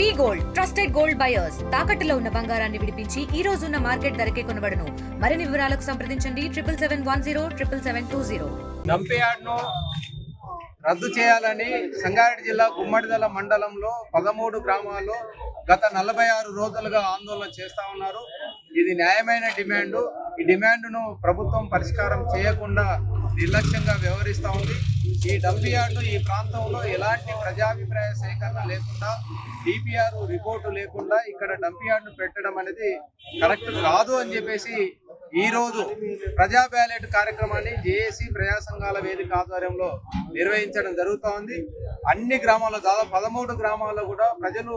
We gold trusted gold buyers. తాకట్టులో ఉన్న బంగారాన్ని విడిపించి ఈ రోజు ఉన్న మార్కెట్ ధరకే కొనబడను. మరిన్ని వివరాలకు సంప్రదించండి. Triple seven one zero triple seven two zero. డంపియార్డ్ను రద్దు చేయాలని సంగారెడ్డి జిల్లా గుమ్మడిదల మండలంలో పదమూడు గ్రామాల్లో గత నలభై ఆరు రోజులుగా ఆందోళన చేస్తా ఉన్నారు. ఇది న్యాయమైన డిమాండ్. ఈ డిమాండ్ను ప్రభుత్వం పరిష్కారం చేయకుండా నిర్లక్ష్యంగా వ్యవహరిస్తూ ఉంది. ఈ డంపియార్డు ఈ ప్రాంతంలో ఎలాంటి ప్రజాభిప్రాయ సేకరణ లేకుండా డిపిఆర్ రిపోర్టు లేకుండా ఇక్కడ డంపియార్డ్ను పెట్టడం అనేది కరెక్ట్ కాదు అని చెప్పేసి ఈ రోజు ప్రజా బ్యాలెట్ కార్యక్రమాన్ని జేఏసీ ప్రజా సంఘాల వేదిక ఆధ్వర్యంలో నిర్వహించడం జరుగుతూ ఉంది. అన్ని గ్రామాల్లో దాదాపు పదమూడు గ్రామాల్లో కూడా ప్రజలు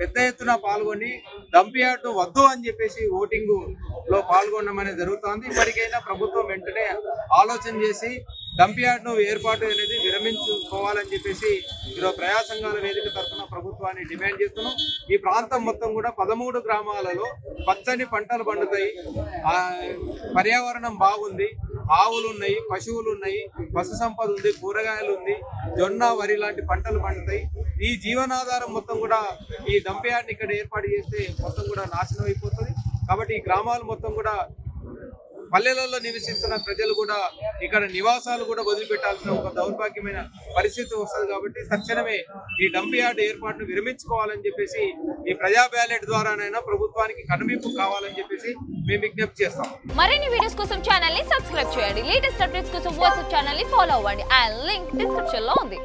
పెద్ద ఎత్తున పాల్గొని డంపియార్డు వద్దు అని చెప్పేసి ఓటింగ్లో పాల్గొనడం అనేది జరుగుతోంది. ఇప్పటికైనా ప్రభుత్వం వెంటనే ఆలోచన చేసి డంపియార్డ్ను ఏర్పాటు అనేది విరమించుకోవాలని చెప్పేసి ఈరోజు ప్రజా సంఘాల వేదిక తరఫున ప్రభుత్వాన్ని డిమాండ్ చేస్తున్నాం. ఈ ప్రాంతం మొత్తం కూడా పదమూడు గ్రామాలలో పచ్చని పంటలు పండుతాయి. పర్యావరణం బాగుంది. ఆవులు ఉన్నాయి పశువులు ఉన్నాయి పశు సంపద ఉంది కూరగాయలు ఉంది జొన్న వరి లాంటి పంటలు పండుతాయి. ఈ జీవనాధారం మొత్తం కూడా ఈ డంపయార్డ్ని ఇక్కడ ఏర్పాటు చేస్తే మొత్తం కూడా నాశనం అయిపోతుంది. కాబట్టి ఈ గ్రామాలు మొత్తం కూడా పల్లెలలో నివసిస్తున్న ప్రజలు కూడా ఇక్కడ నివాసాలు కూడా వదిలిపెట్టాల్సిన ఒక దౌర్భాగ్యమైన పరిస్థితి వస్తుంది కాబట్టి తక్షణమే ఈ డంప్ యార్డ్ ఏర్పాటును విరమించుకోవాలని చెప్పేసి ఈ ప్రజా బ్యాలెట్ ద్వారానైనా ప్రభుత్వానికి కనువిప్పు కావాలని చెప్పేసి మేము విజ్ఞప్తి చేస్తాం. మరిన్ని వీడియోస్ కోసం ఛానల్ని సబ్స్క్రైబ్ చేయండి. లేటెస్ట్ అప్డేట్స్ కోసం వాట్సాప్ ఛానల్ని ఫాలో అవ్వండి. అండ్ లింక్ డిస్క్రిప్షన్లో ఉంది.